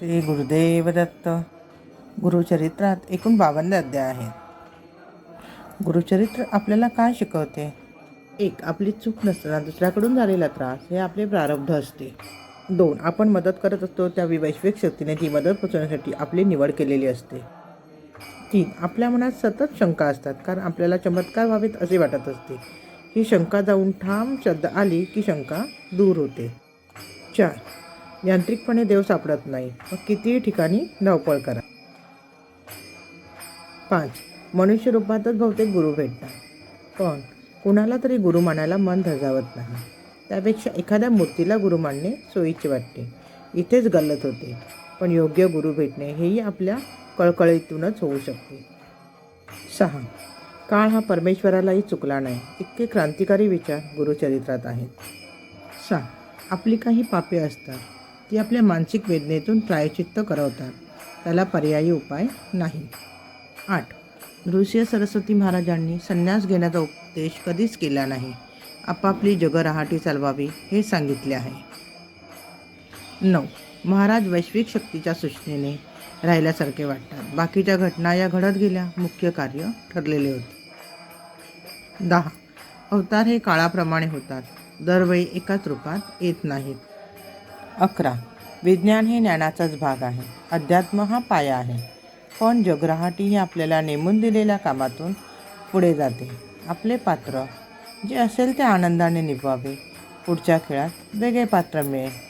श्री गुरुदेव दत्त. गुरुचरित्रात एकूण बावन्न अध्याय आहेत. गुरुचरित्र आपल्याला काय शिकवते? एक आपली चूक नसताना दुसऱ्याकडून झालेला त्रास हे आपले प्रारब्ध असते. दोन आपण मदत करत असतो त्या वैश्विक शक्तीने ती मदत पोचवण्यासाठी आपली निवड केलेली असते. तीन आपल्या मनात सतत शंका असतात कारण आपल्याला चमत्कार व्हावेत असे वाटत असते. ही शंका जाऊन ठाम शब्द आली की शंका दूर होते. चार यांत्रिकपणे देव सापडत नाही. मग कितीही ठिकाणी धावपळ करा. पाच. मनुष्य रूपातच बहुतेक गुरु भेटतात. पण कुणाला तरी गुरु मानायला मन धजावत नाही. त्यापेक्षा एखाद्या मूर्तीला गुरु मानणे सोयीचे वाटते. इथेच गल्लत होते. पण योग्य गुरु भेटणे हेही आपल्या कळकळीतूनच होऊ शकते. सहा. काळ हा परमेश्वरालाही चुकला नाही. इतके क्रांतिकारी विचार गुरुचरित्रात आहेत. सहा. आपली काही पापे असतात. ती आपल्या मानसिक वेदनेतून प्रायचित्त करवतात. त्याला पर्यायी उपाय नाही. आठ. नृसिंह सरस्वती महाराजांनी संन्यास घेण्याचा उपदेश कधीच केला नाही. आपापली जगरहाटी चालवावी हे सांगितले आहे. नऊ. महाराज वैश्विक शक्तीच्या सूचनेने राहिल्यासारखे वाटतात. बाकीच्या घटना या घडत गेल्या. मुख्य कार्य ठरलेले होते. दहा. अवतार हे काळाप्रमाणे होतात. दरवेळी एकाच रूपात येत नाहीत. अकरा. विज्ञान हे ज्ञानाचाच भाग आहे. अध्यात्म हा पाया आहे. पण जगराहाटी ही आपल्याला नेमून दिलेल्या कामातून पुढे जाते. आपले पात्र जे असेल ते आनंदाने निभवावे पुढच्या खेळात वेगळे पात्र मिळेल.